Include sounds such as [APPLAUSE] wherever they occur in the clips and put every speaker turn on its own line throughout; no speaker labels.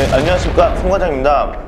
네, 안녕하십니까. 송과장입니다.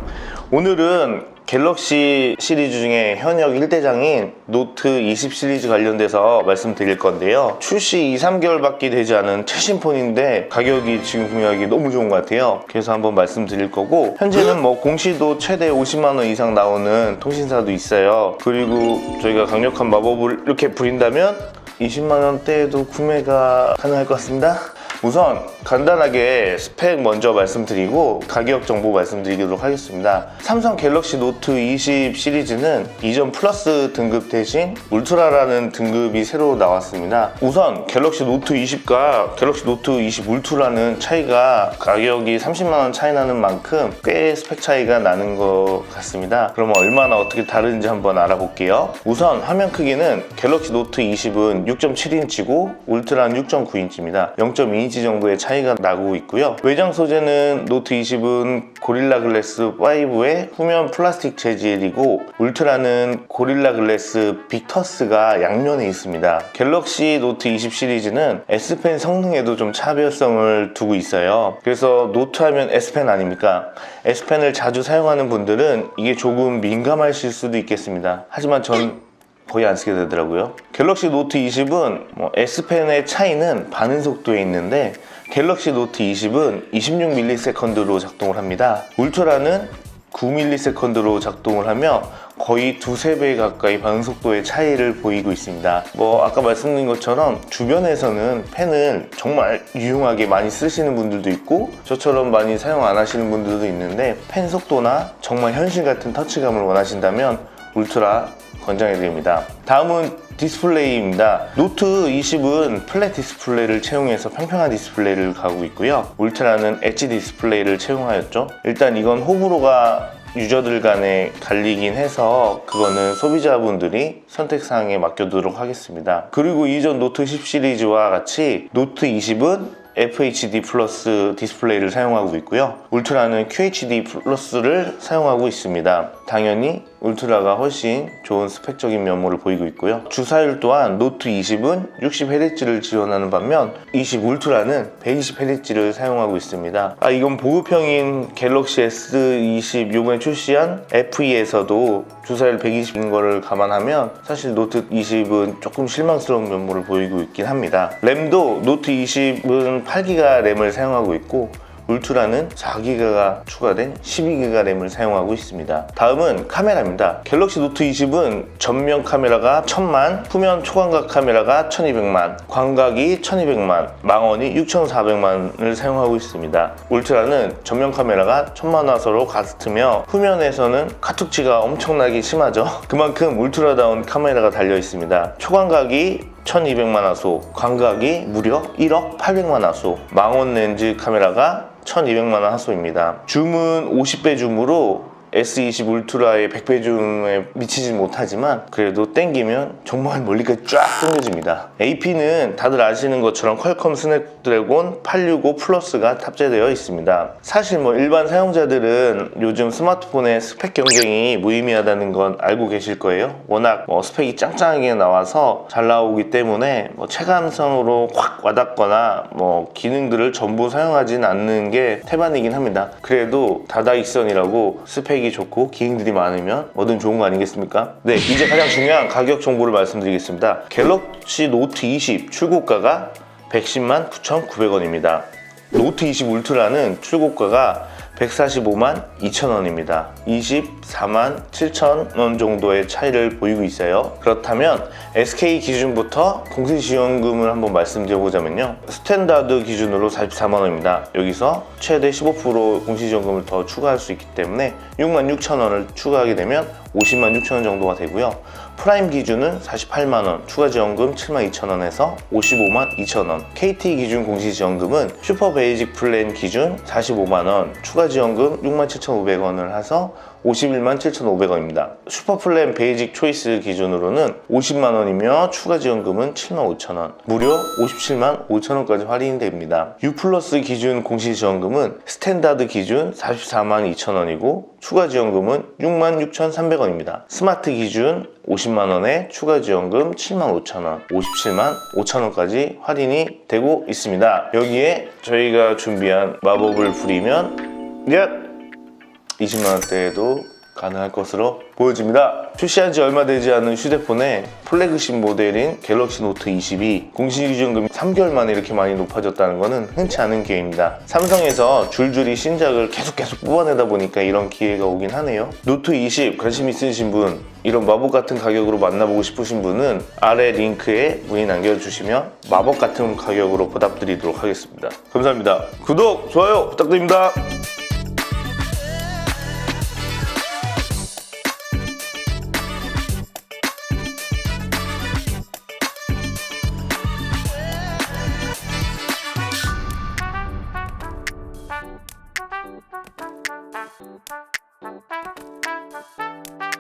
오늘은 갤럭시 시리즈 중에 현역 1대장인 노트 20 시리즈 관련돼서 말씀드릴 건데요. 출시 2, 3개월밖에 되지 않은 최신 폰인데 가격이 지금 구매하기 너무 좋은 것 같아요. 그래서 한번 말씀드릴 거고 현재는 뭐 공시도 최대 50만 원 이상 나오는 통신사도 있어요. 그리고 저희가 강력한 마법을 이렇게 부린다면 20만 원대에도 구매가 가능할 것 같습니다. 우선 간단하게 스펙 먼저 말씀드리고 가격 정보 말씀드리도록 하겠습니다. 삼성 갤럭시 노트 20 시리즈는 이전 플러스 등급 대신 울트라라는 등급이 새로 나왔습니다. 우선 갤럭시 노트 20과 갤럭시 노트 20 울트라는 차이가 가격이 30만원 차이 나는 만큼 꽤 스펙 차이가 나는 것 같습니다. 그러면 얼마나 어떻게 다른지 한번 알아볼게요. 우선 화면 크기는 갤럭시 노트 20은 6.7인치고 울트라는 6.9인치입니다. 0.2인치 정도의 차이가 나고 있고요. 외장 소재는 노트 20은 고릴라 글래스 5의 후면 플라스틱 재질이고 울트라는 고릴라 글래스 빅터스가 양면에 있습니다. 갤럭시 노트 20 시리즈는 S펜 성능에도 좀 차별성을 두고 있어요. 그래서 노트 하면 S펜 아닙니까? S펜을 자주 사용하는 분들은 이게 조금 민감하실 수도 있겠습니다. 하지만 전 거의 안 쓰게 되더라고요. 갤럭시 노트 20은 뭐 S펜의 차이는 반응 속도에 있는데 갤럭시 노트 20은 26ms로 작동을 합니다. 울트라는 9ms로 작동을 하며 거의 두세 배 가까이 반응 속도의 차이를 보이고 있습니다. 뭐 아까 말씀드린 것처럼 주변에서는 펜을 정말 유용하게 많이 쓰시는 분들도 있고 저처럼 많이 사용 안 하시는 분들도 있는데 펜 속도나 정말 현실 같은 터치감을 원하신다면 울트라 권장해드립니다. 다음은 디스플레이입니다. 노트 20은 플랫 디스플레이를 채용해서 평평한 디스플레이를 가고 있고요. 울트라는 엣지 디스플레이를 채용하였죠. 일단 이건 호불호가 유저들 간에 갈리긴 해서 그거는 소비자분들이 선택사항에 맡겨두도록 하겠습니다. 그리고 이전 노트 10 시리즈와 같이 노트 20은 FHD 플러스 디스플레이를 사용하고 있고요. 울트라는 QHD 플러스를 사용하고 있습니다. 당연히 울트라가 훨씬 좋은 스펙적인 면모를 보이고 있고요. 주사율 또한 노트 20은 60Hz를 지원하는 반면 20 울트라는 120Hz를 사용하고 있습니다. 아 이건 보급형인 갤럭시 S20 요번에 출시한 FE에서도 주사율 120인 거를 감안하면 사실 노트 20은 조금 실망스러운 면모를 보이고 있긴 합니다. 램도 노트 20은 8기가 램을 사용하고 있고 울트라는 4기가가 추가된 12기가 램을 사용하고 있습니다. 다음은 카메라입니다. 갤럭시 노트 20은 전면 카메라가 1000만, 후면 초광각 카메라가 1200만, 광각이 1200만, 망원이 6400만을 사용하고 있습니다. 울트라는 전면 카메라가 1000만 화소로 같으며 후면에서는 카툭지가 엄청나게 심하죠. [LAUGHS] 그만큼 울트라다운 카메라가 달려 있습니다. 초광각이 1200만 화소, 광각이 무려 1억 800만 화소, 망원 렌즈 카메라가 1200만 화소입니다. 줌은 50배 줌으로 S20 울트라의 100배 줌에 미치지 못하지만 그래도 땡기면 정말 멀리까지 쫙 당겨집니다. AP는 다들 아시는 것처럼 퀄컴 스냅드래곤 865 플러스가 탑재되어 있습니다. 사실 뭐 일반 사용자들은 요즘 스마트폰의 스펙 경쟁이 무의미하다는 건 알고 계실 거예요. 워낙 뭐 스펙이 짱짱하게 나와서 잘 나오기 때문에 뭐 체감성으로 확 와닿거나 뭐 기능들을 전부 사용하진 않는 게 태반이긴 합니다. 그래도 다다익선이라고 스펙이 좋고 기능들이 많으면 뭐든 좋은 거 아니겠습니까? 네, 이제 가장 중요한 가격 정보를 말씀드리겠습니다. 갤럭시 노트 20 출고가가 110만 9,900원입니다. 노트 20 울트라는 출고가가 145만 2천 원입니다. 24만 7천 원 정도의 차이를 보이고 있어요. 그렇다면 SK 기준부터 공시지원금을 한번 말씀드려보자면요. 스탠다드 기준으로 44만 원입니다. 여기서 최대 15% 공시지원금을 더 추가할 수 있기 때문에 6만 6천 원을 추가하게 되면 50만 6천 원 정도가 되고요. 프라임 기준은 48만 원, 추가 지원금 7만 2천 원에서 55만 2천 원. KT 기준 공시 지원금은 슈퍼 베이직 플랜 기준 45만 원, 추가 지원금 6만 7,500원을 해서 51만 7,500원입니다. 슈퍼 플랜 베이직 초이스 기준으로는 50만 원이며 추가 지원금은 7만 5천 원, 무려 57만 5천 원까지 할인이 됩니다. U 플러스 기준 공시 지원금은 스탠다드 기준 44만 2천 원이고 추가 지원금은 6만 6,300원 입니다. 스마트 기준 50만 원에 추가 지원금 7만 5천 원, 57만 5천 원까지 할인이 되고 있습니다. 여기에 저희가 준비한 마법을 부리면 예. 20만 원대에도 가능할 것으로 보여집니다. 출시한 지 얼마 되지 않은 휴대폰에 플래그십 모델인 갤럭시 노트 20이 공시기준금이 3개월 만에 이렇게 많이 높아졌다는 것은 흔치 않은 기회입니다. 삼성에서 줄줄이 신작을 계속 계속 뽑아내다 보니까 이런 기회가 오긴 하네요. 노트 20 관심 있으신 분, 이런 마법 같은 가격으로 만나보고 싶으신 분은 아래 링크에 문의 남겨주시면 마법 같은 가격으로 보답드리도록 하겠습니다. 감사합니다. 구독, 좋아요 부탁드립니다.